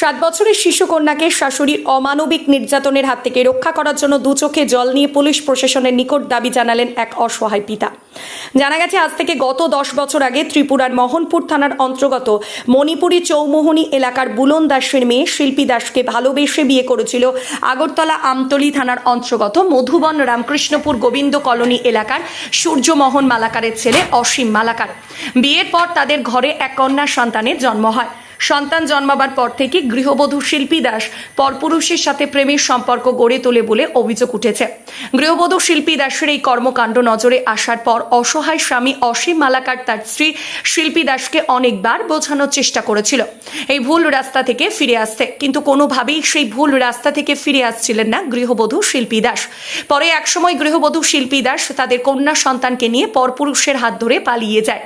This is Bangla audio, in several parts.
সাত বছরের শিশু কন্যাকে শাশুড়ির অমানবিক নির্যাতনের হাত থেকে রক্ষা করার জন্য দু চোখে জল নিয়ে পুলিশ প্রশাসনের নিকট দাবি জানালেন এক অসহায় পিতা। জানা গেছে, আজ থেকে গত দশ বছর আগে ত্রিপুরার মোহনপুর থানার অন্তর্গত মণিপুরি চৌমোহনী এলাকার বুলন দাসের মেয়ে শিল্পী দাসকে ভালোবেসে বিয়ে করেছিল আগরতলা আমতলি থানার অন্তর্গত মধুবন রামকৃষ্ণপুর গোবিন্দ কলোনি এলাকার সূর্যমোহন মালাকারের ছেলে অসীম মালাকার। বিয়ের পর তাদের ঘরে এক কন্যা সন্তানের জন্ম হয়। সন্তান জন্মাবার পর থেকে গৃহবধূ শিল্পী দাস পরপুরুষের সাথে প্রেমের সম্পর্ক গড়ে তোলে বলে অভিযোগ উঠেছে। গৃহবধূ শিল্পী দাসের এই কর্মকাণ্ড নজরে আসার পর অসহায় স্বামী অসীম মালাকার তার স্ত্রী শিল্পী দাসকে অনেকবার বোঝানোর চেষ্টা করেছিল। এই ভুল রাস্তা থেকে ফিরে আসতে। কিন্তু কোনোভাবেই সেই ভুল রাস্তা থেকে ফিরে আসছিলেন না গৃহবধূ শিল্পী দাস। পরে একসময় গৃহবধূ শিল্পী দাস তাদের কন্যা সন্তানকে নিয়ে পরপুরুষের হাত ধরে পালিয়ে যায়।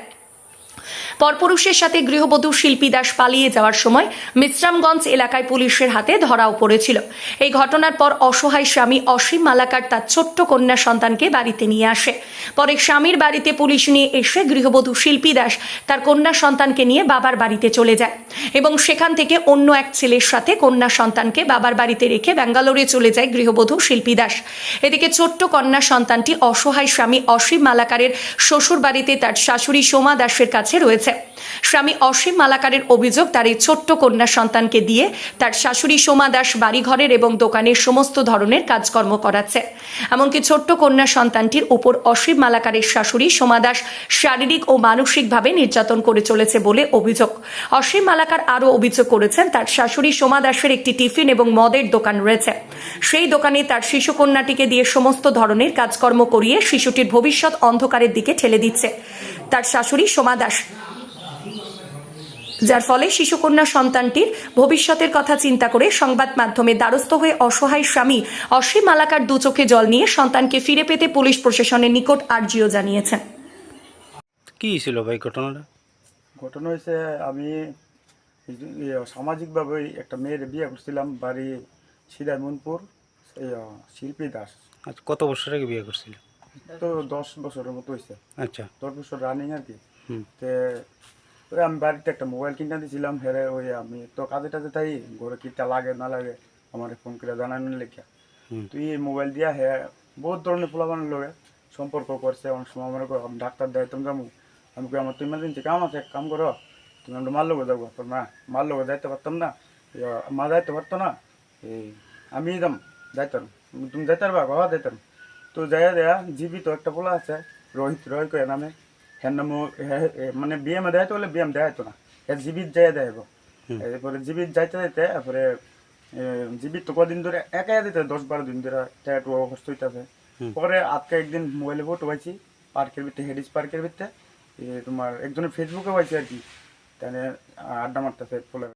পরপুরুষের সাথে গৃহবধূ শিল্পী দাস পালিয়ে যাওয়ার সময় বিশ্রামগঞ্জ এলাকায় পুলিশের হাতে ধরাও পড়েছিল। এই ঘটনার পর অসহায় স্বামী অসীম মালাকার তার ছোট্ট কন্যা সন্তানকে বাড়িতে নিয়ে আসে। পরে স্বামীর বাড়িতে পুলিশ নিয়ে এসে গৃহবধূ শিল্পী দাস তার কন্যা সন্তানকে নিয়ে বাবার বাড়িতে চলে যায় এবং সেখান থেকে অন্য এক ছেলের সাথে কন্যা সন্তানকে বাবার বাড়িতে রেখে ব্যাঙ্গালোরে চলে যায় গৃহবধূ শিল্পী দাস। এদিকে ছোট্ট কন্যা সন্তানটি অসহায় স্বামী অসীম মালাকারের শ্বশুর বাড়িতে তার শাশুড়ি সোমা দাসের কাছে রয়েছে। স্বামী অসীম মালাকারের অভিযোগ, তার এই ছোট্ট কন্যা সন্তানকে দিয়ে তার শাশুড়ি সোমা দাস বাড়িঘরের এবং দোকানের সমস্ত ধরনের কাজকর্ম করাচ্ছে। এমনকি ছোট্ট কন্যা সন্তানটির উপর অসীম মালাকারের শাশুড়ি সোমা দাস শারীরিক ও মানসিকভাবে নির্যাতন করে চলেছে বলে অভিযোগ। অসীম মালাকার আরও অভিযোগ করেছেন, তার শাশুড়ি সোমা দাসের একটি টিফিন এবং মদের দোকান রয়েছে। সেই দোকানে তার শিশু কন্যাটিকে দিয়ে সমস্ত ধরনের কাজকর্ম করিয়ে শিশুটির ভবিষ্যৎ অন্ধকারের দিকে ঠেলে দিচ্ছে। তার শাশুড়ি সোমা দাস যার ফলে শিশুকন্যা সন্তানটির ভবিষ্যতের কথা চিন্তা করে সংবাদ মাধ্যমে দ্বারস্থ হয়ে অসহায় স্বামী অসীম মালাকার দু চোখে জল নিয়ে সন্তানকে ফিরে পেতে পুলিশ প্রশাসনের নিকট আর্জিও জানিয়েছেন। কি ছিল ভাই ঘটনাটা? ঘটনা হয়েছে আমি ইয়ে, সামাজিকভাবে একটা মেয়ের বিয়ে করছিলাম বাড়ি সিদামনপুর এই, শিল্পী দাস। আচ্ছা কত বছর আগে বিয়ে করছিল? তো দশ বছরের মতো হয়েছে। আচ্ছা। দশ বছর রানিং আর কি। হুম। তে ওই আমি বাড়িতে একটা মোবাইল কিনে দিয়েছিলাম হেরে ওই আমি তো কাজে টাজে তাই ঘরে কিটা লাগে না লাগে আমার ফোন করে জানানোর লেখা হুম তুই এই মোবাইল দিয়া হে বহুত ধরনের পোলাবানের লোকে সম্পর্ক করছে অনেক সময় আমার কয়, আমি ডাক্তার দেয় তুমি যাবো আমি কই আমার তো ইমার্জেন্সি কাম আছে এক কাম করো তুমি আমরা মার লোকে যাবো তো না মার লোকে যাইতে পারতাম না ইয়া, মা যাইতে পারতো না এই আমি যাম যাইতাম তুমি যাইতে পারবা বাবা যাইতাম তো যাই দেয়া জীবিত একটা পোলা আছে রোহিত রয় কয়ে নামে নাম মানে বিএম দেয় তো বলে বিএম দেয় তো না। হ্যাঁ জীবিত যাই দেয়। এরপরে জীবিত যাইতে যাইতে তারপরে জীবিত তো কদিন ধরে একাই দিতে দশ বারো দিন ধরে ট্যাটু অবস্থা হইতেছে। পরে আজকে একদিন মোবাইলে ভোট পাইছি পার্কের ভিতরে হেডিস পার্কের ভিতরে তোমার একজনের ফেসবুকে পাইছি আর কি। তাহলে আড্ডা মারতেছে ফুলের